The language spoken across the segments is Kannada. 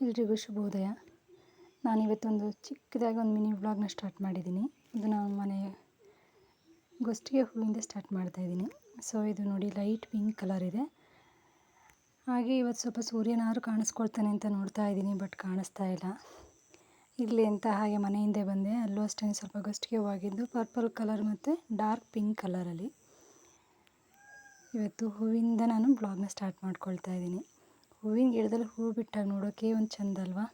ಎಲ್ರಿಗೂ ಶುಭೋದಯ. ನಾನಿವತ್ತೊಂದು ಚಿಕ್ಕದಾಗಿ ಒಂದು ಮಿನಿ ವ್ಲಾಗ್ನ ಸ್ಟಾರ್ಟ್ ಮಾಡಿದ್ದೀನಿ. ಇದು ನಾನು ಮನೆ ಗೊಸ್ಟಿಗೆ ಹೂವಿಂದ ಸ್ಟಾರ್ಟ್ ಮಾಡ್ತಾಯಿದ್ದೀನಿ ಸೊ, ಇದು ನೋಡಿ ಲೈಟ್ ಪಿಂಕ್ ಕಲರ್ ಇದೆ. ಹಾಗೆ ಇವತ್ತು ಸ್ವಲ್ಪ ಸೂರ್ಯನಾದ್ರು ಕಾಣಿಸ್ಕೊಳ್ತಾನೆ ಅಂತ ನೋಡ್ತಾ ಇದ್ದೀನಿ, ಬಟ್ ಕಾಣಿಸ್ತಾ ಇಲ್ಲ. ಇರಲಿ ಅಂತ ಹಾಗೆ ಮನೆ ಹಿಂದೆ ಬಂದೆ. ಅಲ್ಲೂ ಅಷ್ಟೇ ಸ್ವಲ್ಪ ಗೊಸ್ಟಿಗೆ ಹೂವಾಗಿದ್ದು ಪರ್ಪಲ್ ಕಲರ್ ಮತ್ತು ಡಾರ್ಕ್ ಪಿಂಕ್ ಕಲರಲ್ಲಿ. ಇವತ್ತು ಹೂವಿಂದ ನಾನು ಬ್ಲಾಗ್ನ ಸ್ಟಾರ್ಟ್ ಮಾಡ್ಕೊಳ್ತಾ ಇದ್ದೀನಿ. ಹೂವಿನ ಗಿಡದಲ್ಲಿ ಹೂ ಬಿಟ್ಟಾಗ ನೋಡೋಕ್ಕೆ ಒಂದು ಚೆಂದ ಅಲ್ವಾ?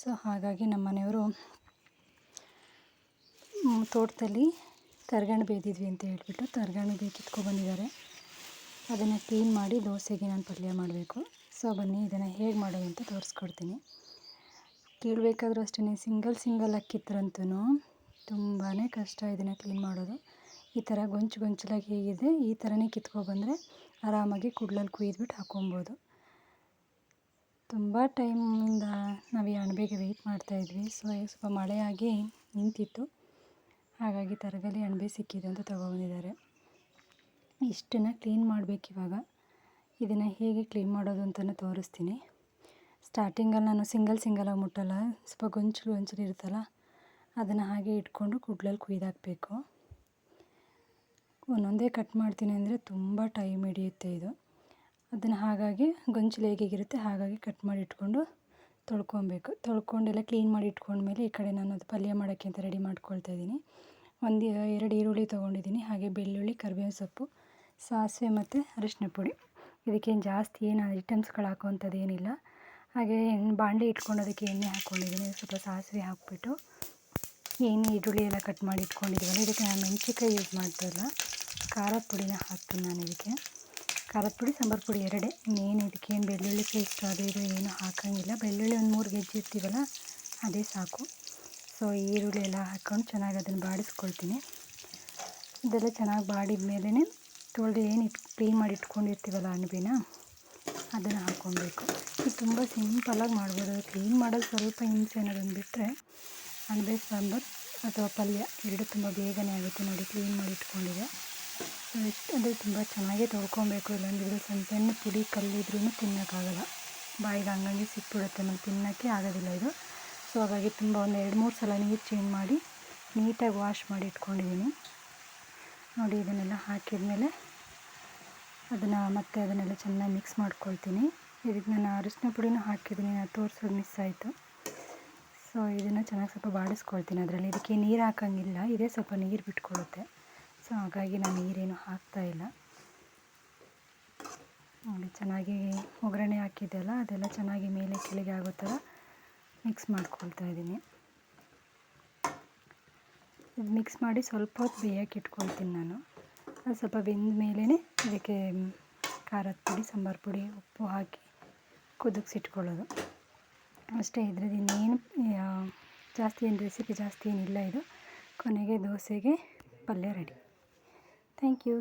ಸೊ ಹಾಗಾಗಿ ನಮ್ಮ ಮನೆಯವರು ತೋಟದಲ್ಲಿ ತರಗಣೆ ಬೇದಿದ್ವಿ ಅಂತ ಹೇಳ್ಬಿಟ್ಟು ತರಗಣ ಬೇ ಕಿತ್ಕೊಬಂದಿದ್ದಾರೆ ಅದನ್ನು ಕ್ಲೀನ್ ಮಾಡಿ ದೋಸೆಗೆ ನಾನು ಪಲ್ಯ ಮಾಡಬೇಕು. ಸೊ ಬನ್ನಿ, ಇದನ್ನು ಹೇಗೆ ಮಾಡೋದು ಅಂತ ತೋರಿಸ್ಕೊಡ್ತೀನಿ. ಕೀಳಬೇಕಾದ್ರೂ ಅಷ್ಟೇ ಸಿಂಗಲ್ ಸಿಂಗಲ್ ಅಕ್ಕಿತ್ತರಂತೂ ತುಂಬಾ ಕಷ್ಟ ಇದನ್ನು ಕ್ಲೀನ್ ಮಾಡೋದು. ಈ ಥರ ಗೊಂಚು ಗೊಂಚಲಾಗಿ ಹೇಗಿದೆ, ಈ ಥರನೇ ಕಿತ್ಕೊಬಂದರೆ ಆರಾಮಾಗಿ ಕುಡ್ಲಲ್ಲಿ ಕುಯ್ದುಬಿಟ್ಟು ಹಾಕೊಬೋದು. ತುಂಬ ಟೈಮಿಂದ ನಾವು ಈ ಅಣಬೆಗೆ ವೆಯ್ಟ್ ಮಾಡ್ತಾಯಿದ್ವಿ ಸೊ ಸ್ವಲ್ಪ ಮಳೆಯಾಗಿ ನಿಂತಿತ್ತು. ಹಾಗಾಗಿ ತರಗಲಿ ಅಣಬೆ ಸಿಕ್ಕಿದೆ ಅಂತ ತೊಗೊಬಂದಿದ್ದಾರೆ ಇಷ್ಟನ್ನು ಕ್ಲೀನ್ ಮಾಡಬೇಕು ಇವಾಗ. ಇದನ್ನು ಹೇಗೆ ಕ್ಲೀನ್ ಮಾಡೋದು ಅಂತಲೂ ತೋರಿಸ್ತೀನಿ. ಸ್ಟಾರ್ಟಿಂಗಲ್ಲಿ ನಾನು ಸಿಂಗಲ್ ಸಿಂಗಲಾಗಿ ಮುಟ್ಟಲ್ಲ. ಸ್ವಲ್ಪ ಗೊಂಚಲು ಗೊಂಚಲು ಇರುತ್ತಲ್ಲ, ಅದನ್ನು ಹಾಗೆ ಇಟ್ಕೊಂಡು ಕುಡ್ಲಲ್ಲಿ ಕುಯ್ದಾಕಬೇಕು. ಒಂದೊಂದೇ ಕಟ್ ಮಾಡ್ತೀನಿ ಅಂದರೆ ತುಂಬ ಟೈಮ್ ಹಿಡಿಯುತ್ತೆ ಇದು. ಅದನ್ನು ಹಾಗಾಗಿ ಗೊಂಚಲು ಹೇಗಿರುತ್ತೆ ಹಾಗಾಗಿ ಕಟ್ ಮಾಡಿ ಇಟ್ಕೊಂಡು ತೊಳ್ಕೊಬೇಕು. ತೊಳ್ಕೊಂಡೆಲ್ಲ ಕ್ಲೀನ್ ಮಾಡಿ ಇಟ್ಕೊಂಡ್ಮೇಲೆ ಈ ಕಡೆ ನಾನು ಅದು ಪಲ್ಯ ಮಾಡೋಕ್ಕೆ ಅಂತ ರೆಡಿ ಮಾಡ್ಕೊಳ್ತಾ ಇದ್ದೀನಿ. ಒಂದು ಎರಡು ಈರುಳ್ಳಿ ತೊಗೊಂಡಿದ್ದೀನಿ, ಹಾಗೆ ಬೆಳ್ಳುಳ್ಳಿ ಕರಿಬೇವು ಸೊಪ್ಪು, ಸಾಸಿವೆ ಮತ್ತು ಅರಿಶಿನ ಪುಡಿ. ಇದಕ್ಕೇನು ಜಾಸ್ತಿ ಏನು ಐಟಮ್ಸ್ಗಳು ಹಾಕೋವಂಥದ್ದು ಏನಿಲ್ಲ. ಹಾಗೆ ಬಾಂಡೆ ಇಟ್ಕೊಂಡು ಅದಕ್ಕೆ ಎಣ್ಣೆ ಹಾಕ್ಕೊಂಡಿದ್ದೀನಿ ಸ್ವಲ್ಪ ಸಾಸಿವೆ ಹಾಕ್ಬಿಟ್ಟು. ಏನು ಈರುಳ್ಳಿ ಎಲ್ಲ ಕಟ್ ಮಾಡಿ ಇಟ್ಕೊಂಡಿದ್ದೀವಲ್ಲ ಇದಕ್ಕೆ ನಾನು ಮೆಣಸಿನ್ಕಾಯಿ ಯೂಸ್ ಮಾಡ್ತಾಯಿಲ್ಲ ಖಾರದ ಪುಡಿನ ಹಾಕ್ತೀನಿ ನಾನು ಇದಕ್ಕೆ. ಖಾರದ ಪುಡಿ, ಸಾಂಬಾರು ಪುಡಿ ಎರಡೇ. ಇನ್ನೇನು ಇದಕ್ಕೇನು ಬೆಳ್ಳುಳ್ಳಿ ಪೇಸ್ಟ್ ಅದು ಇದು ಏನು ಹಾಕೋಂಗಿಲ್ಲ. ಬೆಳ್ಳುಳ್ಳಿ ಒಂದು ಮೂರು ಗೆಜ್ಜೆ ಇರ್ತೀವಲ್ಲ, ಅದೇ ಸಾಕು. ಸೊ ಈರುಳ್ಳಿ ಎಲ್ಲ ಹಾಕ್ಕೊಂಡು ಚೆನ್ನಾಗಿ ಅದನ್ನು ಬಾಡಿಸ್ಕೊಳ್ತೀನಿ. ಇದೆಲ್ಲ ಚೆನ್ನಾಗಿ ಬಾಡಿದ ಮೇಲೇ ತೊಳೆದು ಏನು ಇಟ್, ಕ್ಲೀನ್ ಮಾಡಿ ಇಟ್ಕೊಂಡಿರ್ತೀವಲ್ಲ ಅಣಬೆನ ಅದನ್ನು ಹಾಕ್ಕೊಬೇಕು. ಇದು ತುಂಬ ಸಿಂಪಲಾಗಿ ಮಾಡ್ಬೋದು. ಕ್ಲೀನ್ ಮಾಡೋದು ಸ್ವಲ್ಪ ಹಿಂಸೆ ಅನ್ನೋದನ್ನು ಬಿಟ್ಟರೆ ಅಣಬೆ ಸಾಂಬಾರು ಅಥವಾ ಪಲ್ಯ ಎರಡು ತುಂಬ ಬೇಗನೆ ಆಗುತ್ತೆ ನೋಡಿ, ಕ್ಲೀನ್ ಮಾಡಿ ಇಟ್ಕೊಂಡಿದೆ ಎಷ್ಟು ಅಂದರೆ ತುಂಬ ಚೆನ್ನಾಗೇ ತೊಳ್ಕೊಬೇಕು. ಇಲ್ಲಾಂದಿದ್ರೆ ಸಣ್ಣ ಸಣ್ಣ ಪುಡಿ ಕಲ್ಲಿದ್ರೂ ತಿನ್ನೋಕ್ಕಾಗಲ್ಲ. ಬಾಯಿಗೆ ಹಂಗಂಗೆ ಸಿಕ್ಬಿಡುತ್ತೆ, ನಮ್ಗೆ ತಿನ್ನೋಕ್ಕೆ ಆಗೋದಿಲ್ಲ ಇದು. ಸೊ ಹಾಗಾಗಿ ತುಂಬ ಒಂದು ಎರಡು ಮೂರು ಸಲ ನೀರು ಚೇಂಜ್ ಮಾಡಿ ನೀಟಾಗಿ ವಾಶ್ ಮಾಡಿ ಇಟ್ಕೊಂಡಿದ್ದೀನಿ. ನೋಡಿ, ಇದನ್ನೆಲ್ಲ ಹಾಕಿದ್ಮೇಲೆ ಅದನ್ನು ಮತ್ತೆ ಅದನ್ನೆಲ್ಲ ಚೆನ್ನಾಗಿ ಮಿಕ್ಸ್ ಮಾಡ್ಕೊಳ್ತೀನಿ. ಇದಕ್ಕೆ ನಾನು ಅರಿಶಿನ ಪುಡಿನೂ ಹಾಕಿದ್ದೀನಿ ನಾನು ತೋರಿಸೋದು ಮಿಸ್ ಆಯಿತು. ಸೊ ಇದನ್ನು ಚೆನ್ನಾಗಿ ಸ್ವಲ್ಪ ಬಾಡಿಸ್ಕೊಳ್ತೀನಿ ಅದರಲ್ಲಿ. ಇದಕ್ಕೆ ನೀರು ಹಾಕೋಂಗಿಲ್ಲ, ಇದೇ ಸ್ವಲ್ಪ ನೀರು ಬಿಟ್ಕೊಳ್ಳುತ್ತೆ ಸೊ ಹಾಗಾಗಿ ನಾನು ನೀರೇನು ಹಾಕ್ತಾಯಿಲ್ಲ ನೋಡಿ, ಚೆನ್ನಾಗಿ ಒಗ್ಗರಣೆ ಹಾಕಿದ್ದೆಲ್ಲ ಅದೆಲ್ಲ ಚೆನ್ನಾಗಿ ಮೇಲೆ ಕೆಳಗೆ ಆಗೋ ಥರ ಮಿಕ್ಸ್ ಮಾಡ್ಕೊಳ್ತಾ ಇದ್ದೀನಿ. ಇದು ಮಿಕ್ಸ್ ಮಾಡಿ ಸ್ವಲ್ಪ ಹೊತ್ತು ಬೇಯಕ್ಕೆ ಇಟ್ಕೊಳ್ತೀನಿ ನಾನು. ಅದು ಸ್ವಲ್ಪ ಬೆಂದ ಮೇಲೇ ಇದಕ್ಕೆ ಖಾರದ ಪುಡಿ, ಸಾಂಬಾರು ಪುಡಿ, ಉಪ್ಪು ಹಾಕಿ ಕುದಿಸಿಟ್ಕೊಳ್ಳೋದು ಅಷ್ಟೇ ಇದ್ರದ್ದು ಇನ್ನೇನು ಜಾಸ್ತಿ ಏನು ರೆಸಿಪಿ ಜಾಸ್ತಿ ಏನಿಲ್ಲ ಇದು. ಕೊನೆಗೆ ದೋಸೆಗೆ ಪಲ್ಯ ರೆಡಿ ಥ್ಯಾಂಕ್ ಯು